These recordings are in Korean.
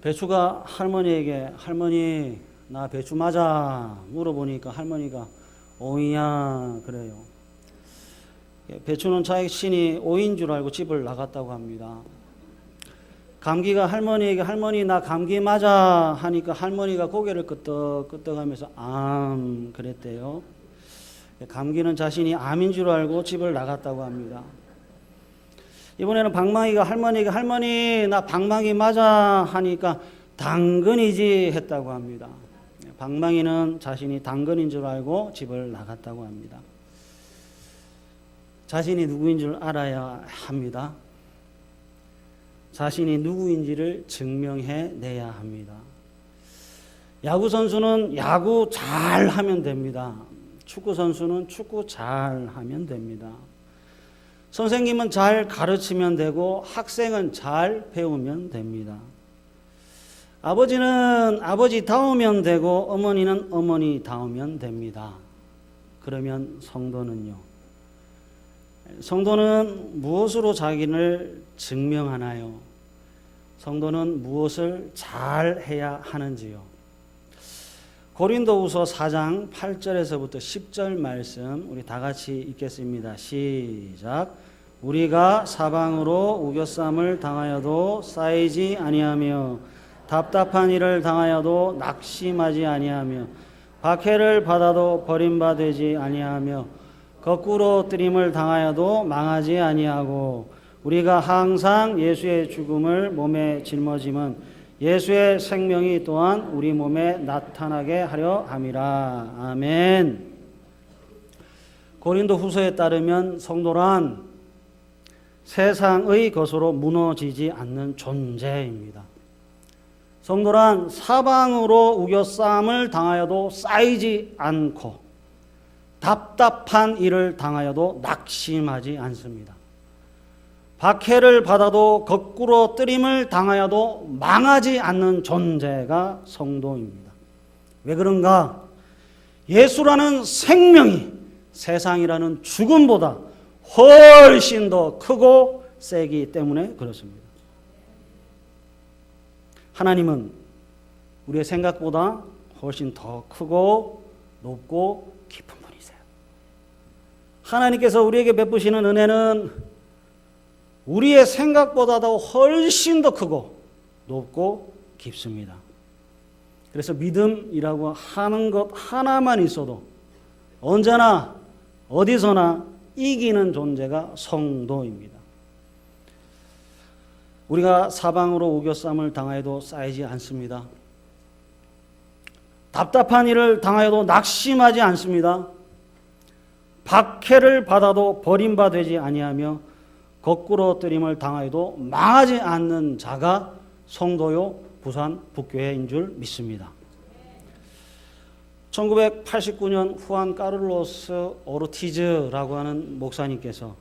배추가 할머니에게 할머니 나 배추 맞아 물어보니까 할머니가 오이야 그래요. 예, 배추는 자신이 오인 줄 알고 집을 나갔다고 합니다. 감기가 할머니에게 할머니 나 감기 맞아 하니까 할머니가 고개를 끄덕끄덕하면서 암 그랬대요. 예, 감기는 자신이 암인 줄 알고 집을 나갔다고 합니다. 이번에는 방망이가 할머니에게 할머니 나 방망이 맞아 하니까 당근이지 했다고 합니다. 예, 방망이는 자신이 당근인 줄 알고 집을 나갔다고 합니다. 자신이 누구인 줄 알아야 합니다. 자신이 누구인지를 증명해 내야 합니다. 야구 선수는 야구 잘 하면 됩니다. 축구 선수는 축구 잘 하면 됩니다. 선생님은 잘 가르치면 되고 학생은 잘 배우면 됩니다. 아버지는 아버지 다우면 되고 어머니는 어머니 다우면 됩니다. 그러면 성도는요. 성도는 무엇으로 자기를 증명하나요? 성도는 무엇을 잘 해야 하는지요? 고린도후서 4장 8절에서부터 10절 말씀 우리 다 같이 읽겠습니다. 시작. 우리가 사방으로 우겨쌈을 당하여도 쌓이지 아니하며 답답한 일을 당하여도 낙심하지 아니하며 박해를 받아도 버림받지 아니하며 거꾸로 뜨림을 당하여도 망하지 아니하고 우리가 항상 예수의 죽음을 몸에 짊어짐은 예수의 생명이 또한 우리 몸에 나타나게 하려 함이라. 아멘. 고린도 후서에 따르면 성도란 세상의 것으로 무너지지 않는 존재입니다. 성도란 사방으로 우겨싸움을 당하여도 쌓이지 않고 답답한 일을 당하여도 낙심하지 않습니다. 박해를 받아도 거꾸로 뜨림을 당하여도 망하지 않는 존재가 성도입니다. 왜 그런가? 예수라는 생명이 세상이라는 죽음보다 훨씬 더 크고 세기 때문에 그렇습니다. 하나님은 우리의 생각보다 훨씬 더 크고 높고 깊은 분이세요. 하나님께서 우리에게 베푸시는 은혜는 우리의 생각보다도 훨씬 더 크고 높고 깊습니다. 그래서 믿음이라고 하는 것 하나만 있어도 언제나 어디서나 이기는 존재가 성도입니다. 우리가 사방으로 우겨쌈을 당하여도 쌓이지 않습니다. 답답한 일을 당하여도 낙심하지 않습니다. 박해를 받아도 버림받지 아니하며 거꾸로 뜨림을 당하여도 망하지 않는 자가 성도요 부산 북교회인 줄 믿습니다. 1989년 후안 까를로스 오르티즈라고 하는 목사님께서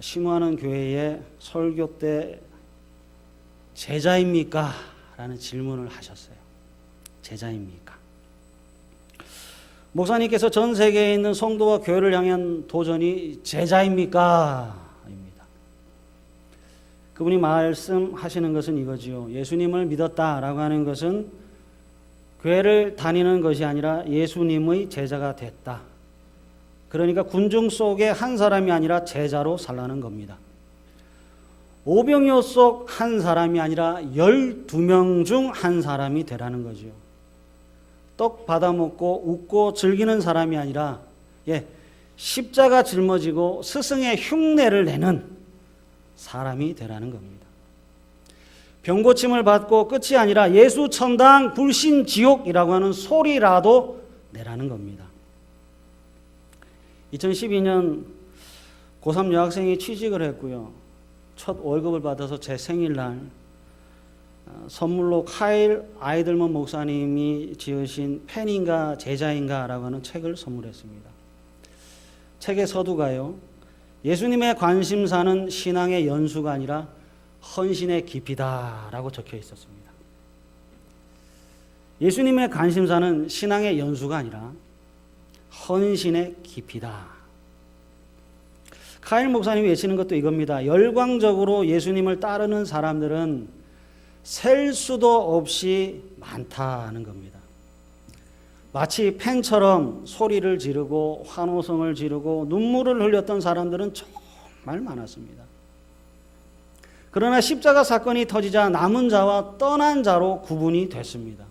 심화하는 교회에 설교 때 제자입니까? 라는 질문을 하셨어요. 제자입니까? 목사님께서 전 세계에 있는 성도와 교회를 향한 도전이 제자입니까? 입니다. 그분이 말씀하시는 것은 이거지요. 예수님을 믿었다라고 하는 것은 교회를 다니는 것이 아니라 예수님의 제자가 됐다. 그러니까 군중 속의 한 사람이 아니라 제자로 살라는 겁니다. 오병이어 속 한 사람이 아니라 열두 명중 한 사람이 되라는 거죠. 떡 받아 먹고 웃고 즐기는 사람이 아니라 예, 십자가 짊어지고 스승의 흉내를 내는 사람이 되라는 겁니다. 병고침을 받고 끝이 아니라 예수 천당 불신 지옥이라고 하는 소리라도 내라는 겁니다. 2012년 고3 여학생이 취직을 했고요. 첫 월급을 받아서 제 생일날 어, 선물로 카일 아이들먼 목사님이 지으신 팬인가 제자인가라고 하는 책을 선물했습니다. 책의 서두가요. 예수님의 관심사는 신앙의 연수가 아니라 헌신의 깊이다라고 적혀 있었습니다. 예수님의 관심사는 신앙의 연수가 아니라 헌신의 깊이다. 카일 목사님이 외치는 것도 이겁니다. 열광적으로 예수님을 따르는 사람들은 셀 수도 없이 많다는 겁니다. 마치 팬처럼 소리를 지르고 환호성을 지르고 눈물을 흘렸던 사람들은 정말 많았습니다. 그러나 십자가 사건이 터지자 남은 자와 떠난 자로 구분이 됐습니다.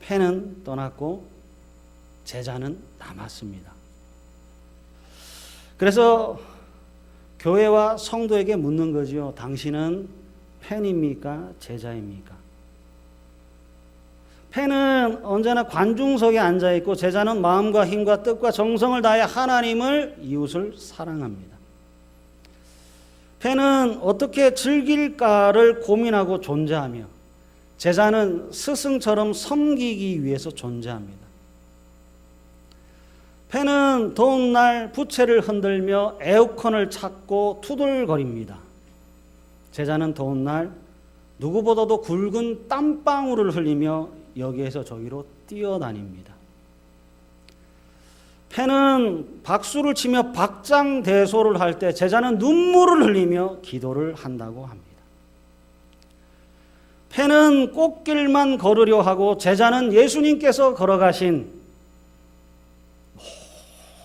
팬은 떠났고 제자는 남았습니다. 그래서 교회와 성도에게 묻는 거지요. 당신은 팬입니까? 제자입니까? 팬은 언제나 관중석에 앉아 있고 제자는 마음과 힘과 뜻과 정성을 다해 하나님을 이웃을 사랑합니다. 팬은 어떻게 즐길까를 고민하고 존재하며 제자는 스승처럼 섬기기 위해서 존재합니다. 팬은 더운 날 부채를 흔들며 에어컨을 찾고 투덜거립니다. 제자는 더운 날 누구보다도 굵은 땀방울을 흘리며 여기에서 저기로 뛰어다닙니다. 팬은 박수를 치며 박장대소를 할 때 제자는 눈물을 흘리며 기도를 한다고 합니다. 팬은 꽃길만 걸으려 하고 제자는 예수님께서 걸어가신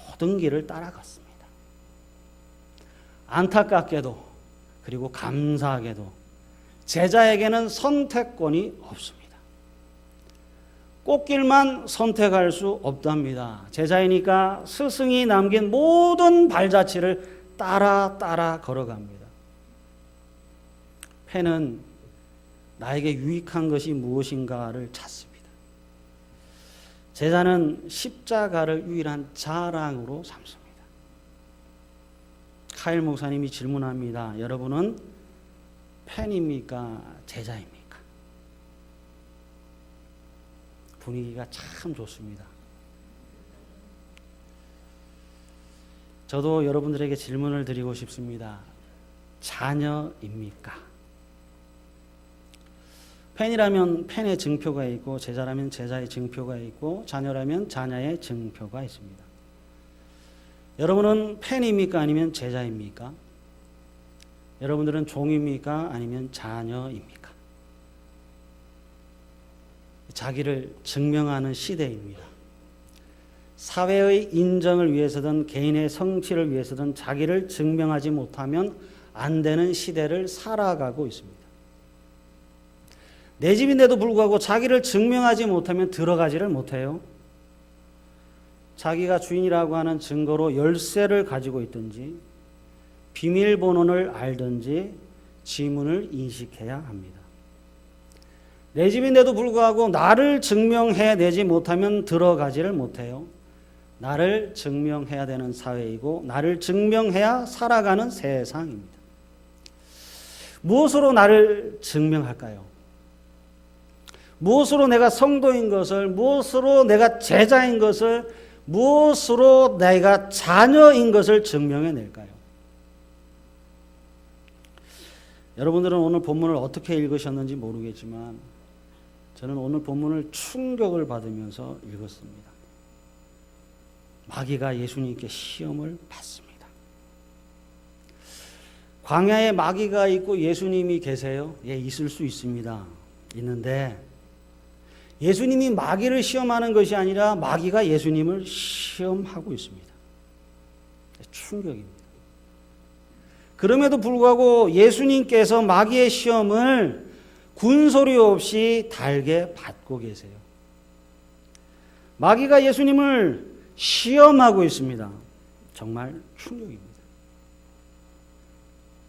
모든 길을 따라갔습니다. 안타깝게도 그리고 감사하게도 제자에게는 선택권이 없습니다. 꽃길만 선택할 수 없답니다. 제자이니까 스승이 남긴 모든 발자취를 따라 따라 걸어갑니다. 팬은 나에게 유익한 것이 무엇인가를 찾습니다. 제자는 십자가를 유일한 자랑으로 삼습니다. 카일 목사님이 질문합니다. 여러분은 팬입니까? 제자입니까? 분위기가 참 좋습니다. 저도 여러분들에게 질문을 드리고 싶습니다. 자녀입니까? 팬이라면 팬의 증표가 있고 제자라면 제자의 증표가 있고 자녀라면 자녀의 증표가 있습니다. 여러분은 팬입니까 아니면 제자입니까? 여러분들은 종입니까 아니면 자녀입니까? 자기를 증명하는 시대입니다. 사회의 인정을 위해서든 개인의 성취를 위해서든 자기를 증명하지 못하면 안 되는 시대를 살아가고 있습니다. 내 집인데도 불구하고 자기를 증명하지 못하면 들어가지를 못해요. 자기가 주인이라고 하는 증거로 열쇠를 가지고 있든지 비밀번호를 알든지 지문을 인식해야 합니다. 내 집인데도 불구하고 나를 증명해 내지 못하면 들어가지를 못해요. 나를 증명해야 되는 사회이고 나를 증명해야 살아가는 세상입니다. 무엇으로 나를 증명할까요? 무엇으로 내가 성도인 것을, 무엇으로 내가 제자인 것을, 무엇으로 내가 자녀인 것을 증명해 낼까요? 여러분들은 오늘 본문을 어떻게 읽으셨는지 모르겠지만 저는 오늘 본문을 충격을 받으면서 읽었습니다. 마귀가 예수님께 시험을 받습니다. 광야에 마귀가 있고 예수님이 계세요? 예, 있을 수 있습니다. 있는데 예수님이 마귀를 시험하는 것이 아니라 마귀가 예수님을 시험하고 있습니다. 충격입니다. 그럼에도 불구하고 예수님께서 마귀의 시험을 군소리 없이 달게 받고 계세요. 마귀가 예수님을 시험하고 있습니다. 정말 충격입니다.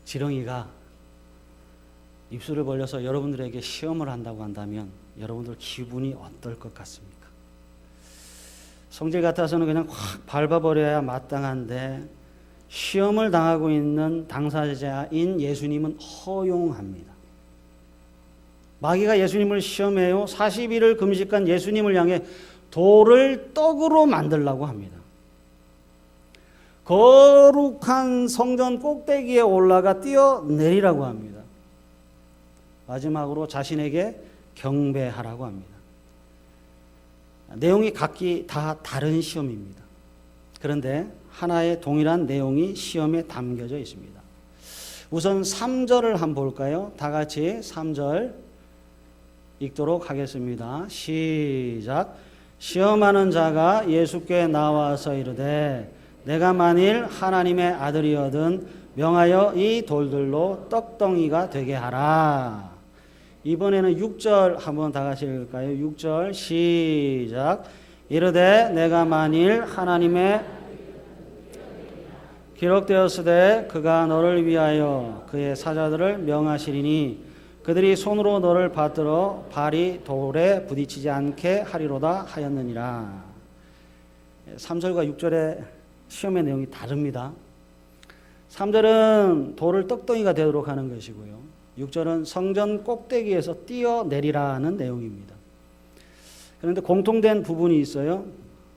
지렁이가 입술을 벌려서 여러분들에게 시험을 한다고 한다면 여러분들 기분이 어떨 것 같습니까? 성질 같아서는 그냥 확 밟아버려야 마땅한데 시험을 당하고 있는 당사자인 예수님은 허용합니다. 마귀가 예수님을 시험해요. 40일을 금식한 예수님을 향해 돌을 떡으로 만들라고 합니다. 거룩한 성전 꼭대기에 올라가 뛰어내리라고 합니다. 마지막으로 자신에게 경배하라고 합니다. 내용이 각기 다 다른 시험입니다. 그런데 하나의 동일한 내용이 시험에 담겨져 있습니다. 우선 3절을 한번 볼까요? 다 같이 3절 읽도록 하겠습니다. 시작. 시험하는 자가 예수께 나와서 이르되 내가 만일 하나님의 아들이거든 명하여 이 돌들로 떡덩이가 되게 하라. 이번에는 6절 한번 다 같이 읽을까요? 6절 시작. 이르되 내가 만일 하나님의 기록되었으되 그가 너를 위하여 그의 사자들을 명하시리니 그들이 손으로 너를 받들어 발이 돌에 부딪히지 않게 하리로다 하였느니라. 3절과 6절의 시험의 내용이 다릅니다. 3절은 돌을 떡덩이가 되도록 하는 것이고요. 6절은 성전 꼭대기에서 뛰어내리라는 내용입니다. 그런데 공통된 부분이 있어요.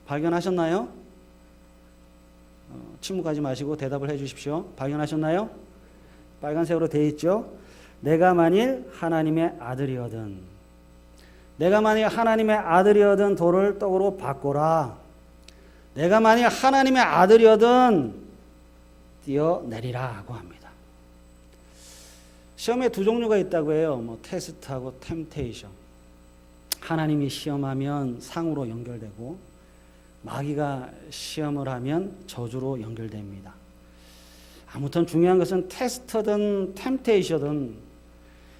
발견하셨나요? 어, 침묵하지 마시고 대답을 해 주십시오. 발견하셨나요? 빨간색으로 되어 있죠? 내가 만일 하나님의 아들이거든. 내가 만일 하나님의 아들이거든 돌을 떡으로 바꿔라. 내가 만일 하나님의 아들이거든 뛰어내리라고 합니다. 시험에 두 종류가 있다고 해요. 뭐 테스트하고 템테이션. 하나님이 시험하면 상으로 연결되고 마귀가 시험을 하면 저주로 연결됩니다. 아무튼 중요한 것은 테스트든 템테이션든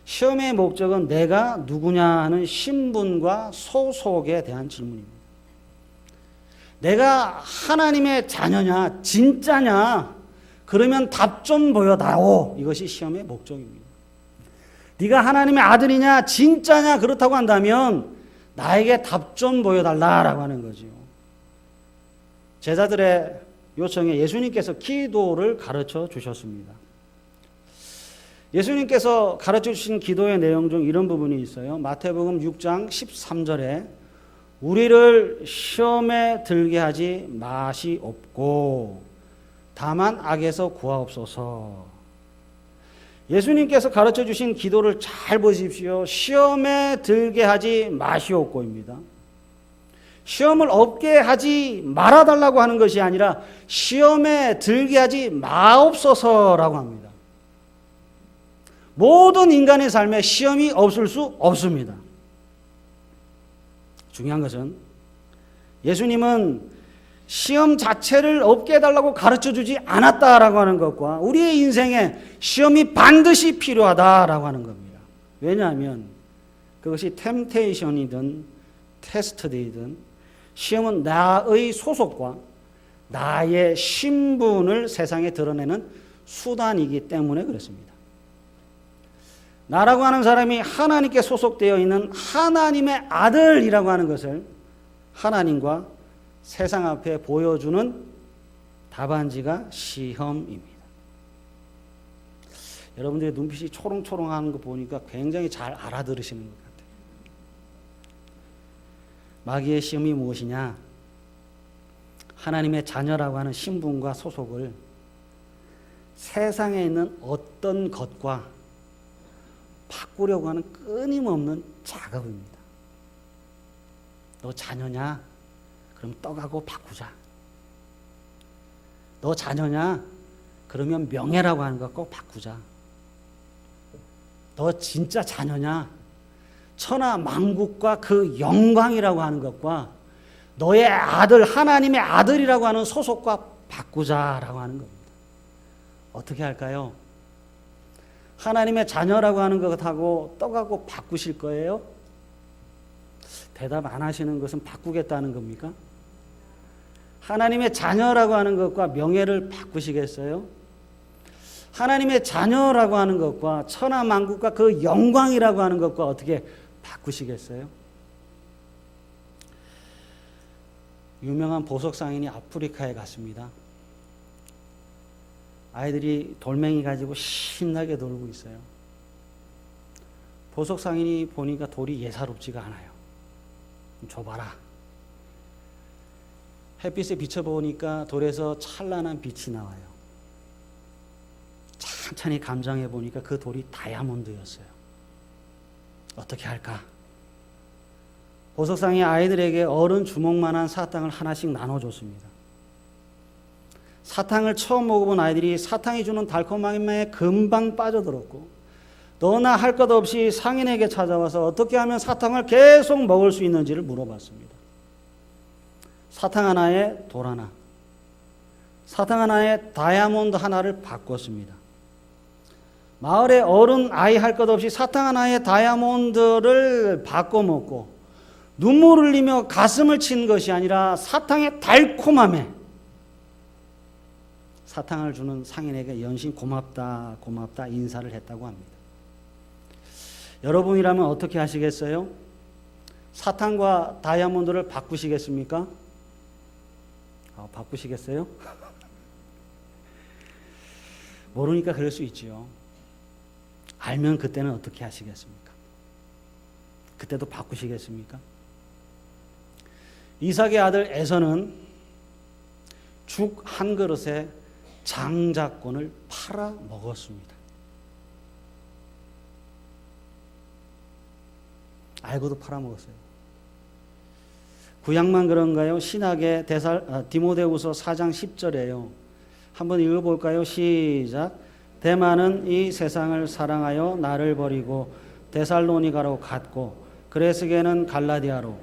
시험의 목적은 내가 누구냐 하는 신분과 소속에 대한 질문입니다. 내가 하나님의 자녀냐, 진짜냐, 그러면 답 좀 보여다오. 이것이 시험의 목적입니다. 네가 하나님의 아들이냐, 진짜냐, 그렇다고 한다면 나에게 답 좀 보여달라라고 하는 거죠. 제자들의 요청에 예수님께서 기도를 가르쳐 주셨습니다. 예수님께서 가르쳐 주신 기도의 내용 중 이런 부분이 있어요. 마태복음 6장 13절에 우리를 시험에 들게 하지 맛이 없고 다만 악에서 구하옵소서. 예수님께서 가르쳐 주신 기도를 잘 보십시오. 시험에 들게 하지 마시옵고입니다. 시험을 없게 하지 말아달라고 하는 것이 아니라 시험에 들게 하지 마옵소서라고 합니다. 모든 인간의 삶에 시험이 없을 수 없습니다. 중요한 것은 예수님은 시험 자체를 없게 해달라고 가르쳐 주지 않았다라고 하는 것과 우리의 인생에 시험이 반드시 필요하다라고 하는 겁니다. 왜냐하면 그것이 템테이션이든 테스트이든 시험은 나의 소속과 나의 신분을 세상에 드러내는 수단이기 때문에 그렇습니다. 나라고 하는 사람이 하나님께 소속되어 있는 하나님의 아들이라고 하는 것을 하나님과 세상 앞에 보여주는 답안지가 시험입니다. 여러분들의 눈빛이 초롱초롱 하는 거 보니까 굉장히 잘 알아들으시는 것 같아요. 마귀의 시험이 무엇이냐? 하나님의 자녀라고 하는 신분과 소속을 세상에 있는 어떤 것과 바꾸려고 하는 끊임없는 작업입니다. 너 자녀냐? 그럼 떡하고 바꾸자. 너 자녀냐? 그러면 명예라고 하는 것꼭 바꾸자. 너 진짜 자녀냐? 천하 만국과 그 영광이라고 하는 것과 너의 아들 하나님의 아들이라고 하는 소속과 바꾸자라고 하는 겁니다. 어떻게 할까요? 하나님의 자녀라고 하는 것하고 떡하고 바꾸실 거예요? 대답 안 하시는 것은 바꾸겠다는 겁니까? 하나님의 자녀라고 하는 것과 명예를 바꾸시겠어요? 하나님의 자녀라고 하는 것과 천하 만국과 그 영광이라고 하는 것과 어떻게 바꾸시겠어요? 유명한 보석 상인이 아프리카에 갔습니다. 아이들이 돌멩이 가지고 신나게 놀고 있어요. 보석 상인이 보니까 돌이 예사롭지가 않아요. 줘봐라. 햇빛에 비춰보니까 돌에서 찬란한 빛이 나와요. 천천히 감정해 보니까 그 돌이 다이아몬드였어요. 어떻게 할까? 보석상이 아이들에게 어른 주먹만한 사탕을 하나씩 나눠줬습니다. 사탕을 처음 먹어본 아이들이 사탕이 주는 달콤함에 금방 빠져들었고 너나 할 것 없이 상인에게 찾아와서 어떻게 하면 사탕을 계속 먹을 수 있는지를 물어봤습니다. 사탕 하나에 돌 하나, 사탕 하나에 다이아몬드 하나를 바꿨습니다. 마을의 어른 아이 할 것 없이 사탕 하나에 다이아몬드를 바꿔 먹고 눈물 흘리며 가슴을 친 것이 아니라 사탕의 달콤함에 사탕을 주는 상인에게 연신 고맙다 고맙다 인사를 했다고 합니다. 여러분이라면 어떻게 하시겠어요? 사탕과 다이아몬드를 바꾸시겠습니까? 아, 바꾸시겠어요? 모르니까 그럴 수 있지요. 알면 그때는 어떻게 하시겠습니까? 그때도 바꾸시겠습니까? 이삭의 아들 에서는 죽 한 그릇에 장자권을 팔아 먹었습니다. 알고도 팔아 먹었어요. 구약만 그런가요? 신학의 대살 아, 디모데후서 4장 10절에요. 한번 읽어 볼까요? 시작. 대만은 이 세상을 사랑하여 나를 버리고 데살로니가로 갔고 그레스게는 갈라디아로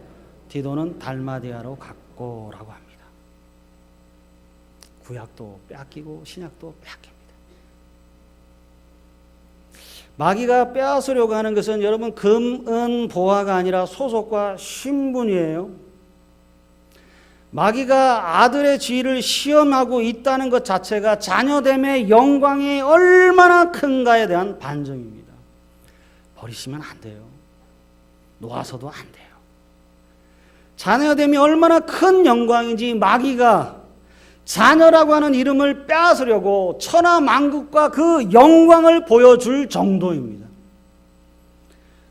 디도는 달마디아로 갔고라고 합니다. 구약도 뺏기고 신약도 뺏깁니다. 마귀가 빼앗으려고 하는 것은 여러분 금, 은, 보화가 아니라 소속과 신분이에요. 마귀가 아들의 지위를 시험하고 있다는 것 자체가 자녀됨의 영광이 얼마나 큰가에 대한 반증입니다. 버리시면 안 돼요. 놓아서도 안 돼요. 자녀됨이 얼마나 큰 영광인지 마귀가 자녀라고 하는 이름을 빼앗으려고 천하 만국과 그 영광을 보여줄 정도입니다.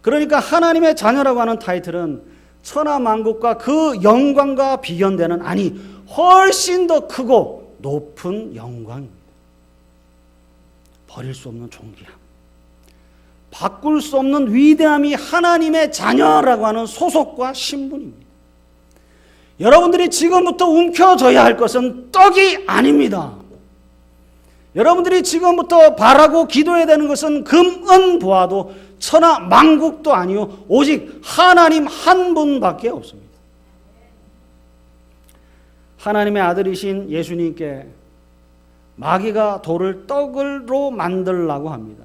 그러니까 하나님의 자녀라고 하는 타이틀은 천하 만국과 그 영광과 비견되는 아니 훨씬 더 크고 높은 영광입니다. 버릴 수 없는 존귀함. 바꿀 수 없는 위대함이 하나님의 자녀라고 하는 소속과 신분입니다. 여러분들이 지금부터 움켜져야 할 것은 떡이 아닙니다. 여러분들이 지금부터 바라고 기도해야 되는 것은 금, 은, 보아도 천하 만국도 아니요 오직 하나님 한 분밖에 없습니다. 하나님의 아들이신 예수님께 마귀가 돌을 떡으로 만들라고 합니다.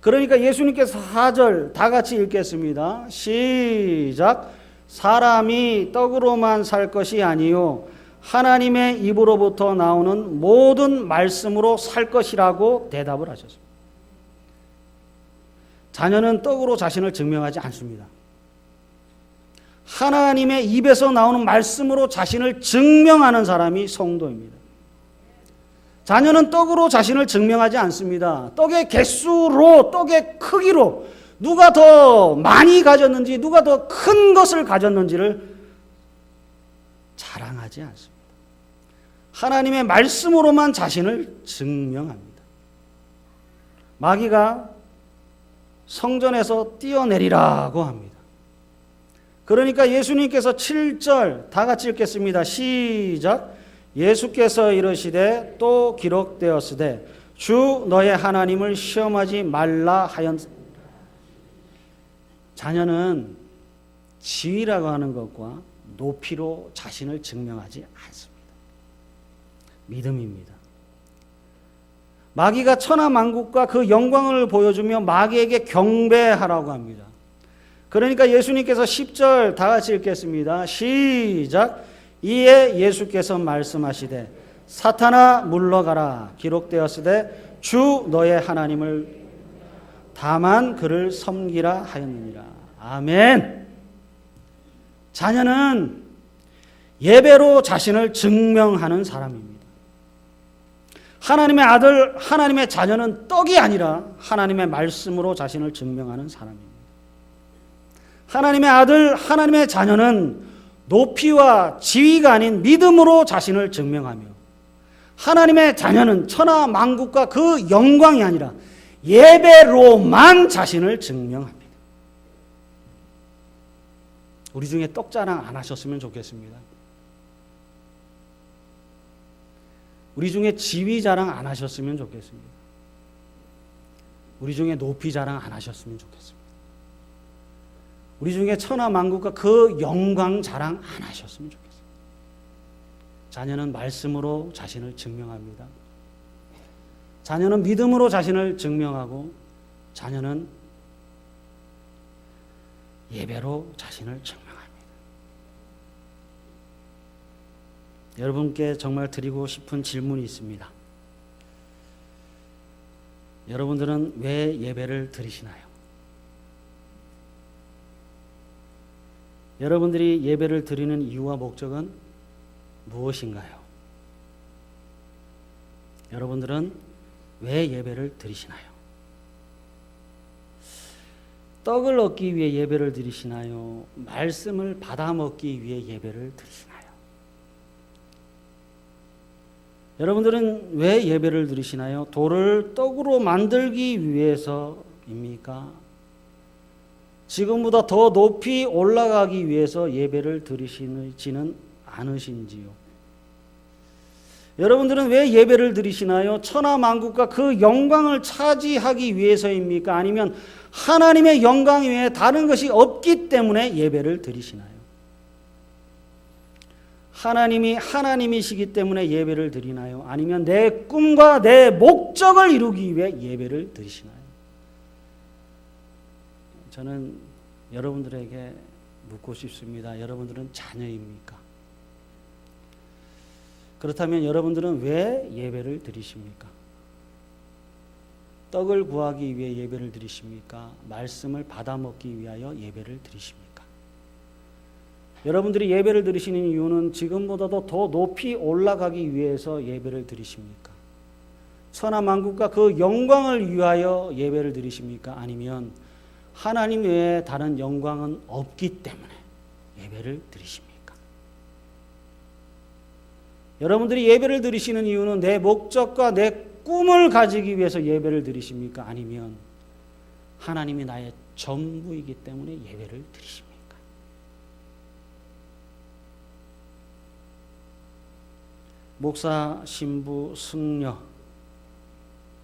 그러니까 예수님께서 4절 다 같이 읽겠습니다. 시작. 사람이 떡으로만 살 것이 아니요 하나님의 입으로부터 나오는 모든 말씀으로 살 것이라고 대답을 하셨습니다. 자녀는 떡으로 자신을 증명하지 않습니다. 하나님의 입에서 나오는 말씀으로 자신을 증명하는 사람이 성도입니다. 자녀는 떡으로 자신을 증명하지 않습니다. 떡의 개수로, 떡의 크기로, 누가 더 많이 가졌는지, 누가 더 큰 것을 가졌는지를 자랑하지 않습니다. 하나님의 말씀으로만 자신을 증명합니다. 마귀가 성전에서 뛰어내리라고 합니다. 그러니까 예수님께서 7절 다 같이 읽겠습니다. 시작. 예수께서 이르시되 또 기록되었으되 주 너의 하나님을 시험하지 말라 하였 자녀는 지위라고 하는 것과 높이로 자신을 증명하지 않습니다. 믿음입니다. 마귀가 천하 만국과 그 영광을 보여주며 마귀에게 경배하라고 합니다. 그러니까 예수님께서 10절 다 같이 읽겠습니다. 시작. 이에 예수께서 말씀하시되 사탄아 물러가라 기록되었으되 주 너의 하나님을 다만 그를 섬기라 하였느니라. 아멘. 자녀는 예배로 자신을 증명하는 사람입니다. 하나님의 아들, 하나님의 자녀는 떡이 아니라 하나님의 말씀으로 자신을 증명하는 사람입니다. 하나님의 아들, 하나님의 자녀는 높이와 지위가 아닌 믿음으로 자신을 증명하며 하나님의 자녀는 천하 만국과 그 영광이 아니라 예배로만 자신을 증명합니다. 우리 중에 떡자랑 안 하셨으면 좋겠습니다. 우리 중에 지위 자랑 안 하셨으면 좋겠습니다. 우리 중에 높이 자랑 안 하셨으면 좋겠습니다. 우리 중에 천하 만국과 그 영광 자랑 안 하셨으면 좋겠습니다. 자녀는 말씀으로 자신을 증명합니다. 자녀는 믿음으로 자신을 증명하고 자녀는 예배로 자신을 증명합니다. 여러분께 정말 드리고 싶은 질문이 있습니다. 여러분들은 왜 예배를 드리시나요? 여러분들이 예배를 드리는 이유와 목적은 무엇인가요? 여러분들은 왜 예배를 드리시나요? 떡을 얻기 위해 예배를 드리시나요? 말씀을 받아 먹기 위해 예배를 드리시나요? 여러분들은 왜 예배를 드리시나요? 돌을 떡으로 만들기 위해서입니까? 지금보다 더 높이 올라가기 위해서 예배를 드리시지는 않으신지요? 여러분들은 왜 예배를 드리시나요? 천하 만국과 그 영광을 차지하기 위해서입니까? 아니면 하나님의 영광 외에 다른 것이 없기 때문에 예배를 드리시나요? 하나님이 하나님이시기 때문에 예배를 드리나요? 아니면 내 꿈과 내 목적을 이루기 위해 예배를 드리시나요? 저는 여러분들에게 묻고 싶습니다. 여러분들은 자녀입니까? 그렇다면 여러분들은 왜 예배를 드리십니까? 떡을 구하기 위해 예배를 드리십니까? 말씀을 받아 먹기 위하여 예배를 드리십니까? 여러분들이 예배를 드리시는 이유는 지금보다도 더 높이 올라가기 위해서 예배를 드리십니까? 천하 만국과 그 영광을 위하여 예배를 드리십니까? 아니면 하나님 외에 다른 영광은 없기 때문에 예배를 드리십니까? 여러분들이 예배를 드리시는 이유는 내 목적과 내 꿈을 가지기 위해서 예배를 드리십니까? 아니면 하나님이 나의 전부이기 때문에 예배를 드리십니까? 목사, 신부, 승려,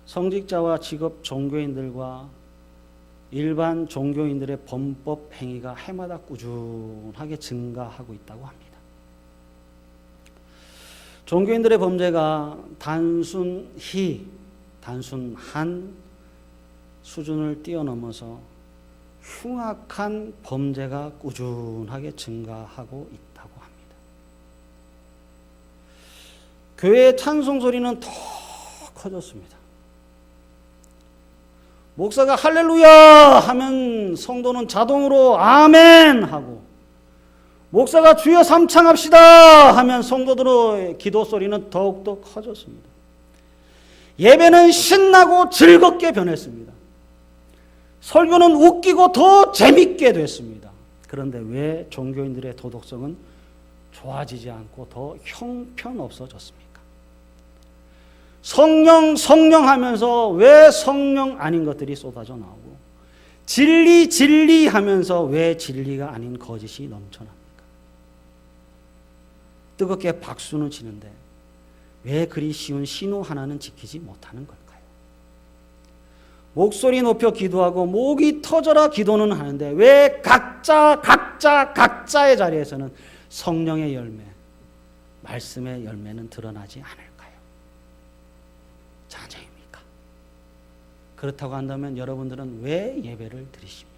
성직자와 직업 종교인들과 일반 종교인들의 범법 행위가 해마다 꾸준하게 증가하고 있다고 합니다. 종교인들의 범죄가 단순히 단순한 수준을 뛰어넘어서 흉악한 범죄가 꾸준하게 증가하고 있다고 합니다. 교회의 찬송 소리는 더 커졌습니다. 목사가 할렐루야 하면 성도는 자동으로 아멘 하고 목사가 주여 삼창합시다 하면 성도들의 기도 소리는 더욱더 커졌습니다. 예배는 신나고 즐겁게 변했습니다. 설교는 웃기고 더 재밌게 됐습니다. 그런데 왜 종교인들의 도덕성은 좋아지지 않고 더 형편없어졌습니까? 성령 성령 하면서 왜 성령 아닌 것들이 쏟아져 나오고 진리 진리 하면서 왜 진리가 아닌 거짓이 넘쳐납니까? 뜨겁게 박수는 치는데 왜 그리 쉬운 신호 하나는 지키지 못하는 걸까요? 목소리 높여 기도하고 목이 터져라 기도는 하는데 왜 각자 각자 각자의 자리에서는 성령의 열매, 말씀의 열매는 드러나지 않을까요? 자녀입니까? 그렇다고 한다면 여러분들은 왜 예배를 드리십니까?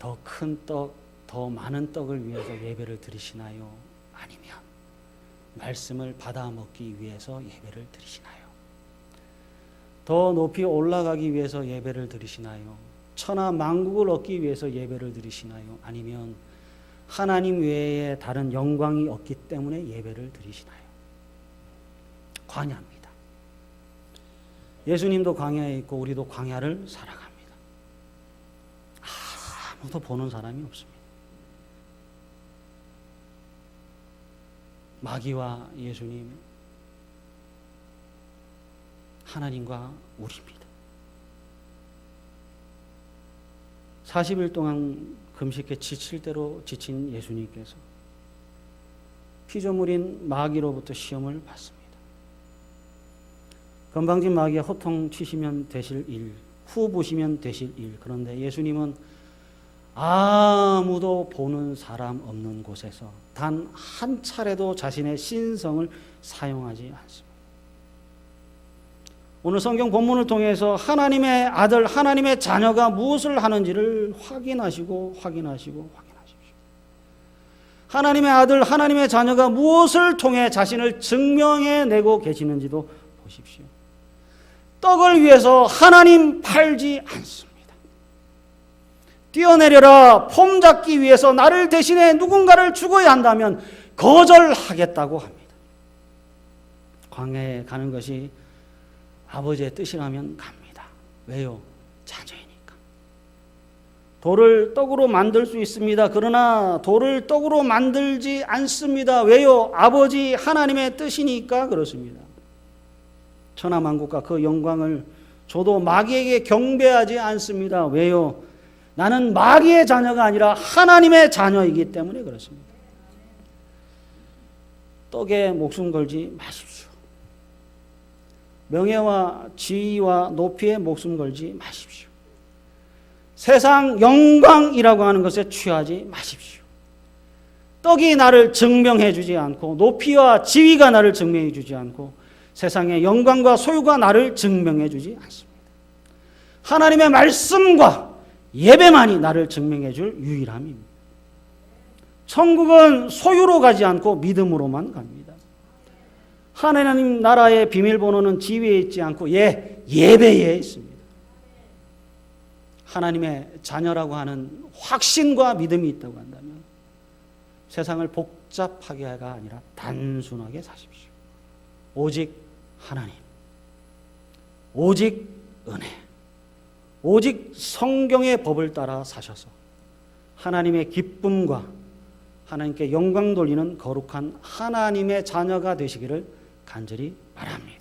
더 큰 떡, 더 많은 떡을 위해서 예배를 드리시나요? 아니면 말씀을 받아 먹기 위해서 예배를 드리시나요? 더 높이 올라가기 위해서 예배를 드리시나요? 천하 만국을 얻기 위해서 예배를 드리시나요? 아니면 하나님 외에 다른 영광이 없기 때문에 예배를 드리시나요? 광야입니다. 예수님도 광야에 있고 우리도 광야를 살아갑니다. 아무도 보는 사람이 없습니다. 마귀와 예수님, 하나님과 우리입니다. 40일 동안 금식에 지칠 대로 지친 예수님께서 피조물인 마귀로부터 시험을 받습니다. 건방진 마귀에 호통 치시면 되실 일, 후 보시면 되실 일. 그런데 예수님은 아무도 보는 사람 없는 곳에서 단 한 차례도 자신의 신성을 사용하지 않습니다. 오늘 성경 본문을 통해서 하나님의 아들, 하나님의 자녀가 무엇을 하는지를 확인하시고 확인하시고 확인하십시오. 하나님의 아들, 하나님의 자녀가 무엇을 통해 자신을 증명해 내고 계시는지도 보십시오. 떡을 위해서 하나님 팔지 않습니다. 뛰어내려라 폼 잡기 위해서 나를 대신해 누군가를 죽어야 한다면 거절하겠다고 합니다. 광야에 가는 것이 아버지의 뜻이라면 갑니다. 왜요? 자녀이니까. 돌을 떡으로 만들 수 있습니다. 그러나 돌을 떡으로 만들지 않습니다. 왜요? 아버지 하나님의 뜻이니까 그렇습니다. 천하만국과 그 영광을 저도 마귀에게 경배하지 않습니다. 왜요? 나는 마귀의 자녀가 아니라 하나님의 자녀이기 때문에 그렇습니다. 떡에 목숨 걸지 마십시오. 명예와 지위와 높이에 목숨 걸지 마십시오. 세상 영광이라고 하는 것에 취하지 마십시오. 떡이 나를 증명해 주지 않고 높이와 지위가 나를 증명해 주지 않고 세상의 영광과 소유가 나를 증명해 주지 않습니다. 하나님의 말씀과 예배만이 나를 증명해 줄 유일함입니다. 천국은 소유로 가지 않고 믿음으로만 갑니다. 하나님 나라의 비밀번호는 지위에 있지 않고 예, 예배에 있습니다. 하나님의 자녀라고 하는 확신과 믿음이 있다고 한다면 세상을 복잡하게가 아니라 단순하게 사십시오. 오직 하나님, 오직 은혜, 오직 성경의 법을 따라 사셔서 하나님의 기쁨과 하나님께 영광 돌리는 거룩한 하나님의 자녀가 되시기를 간절히 바랍니다.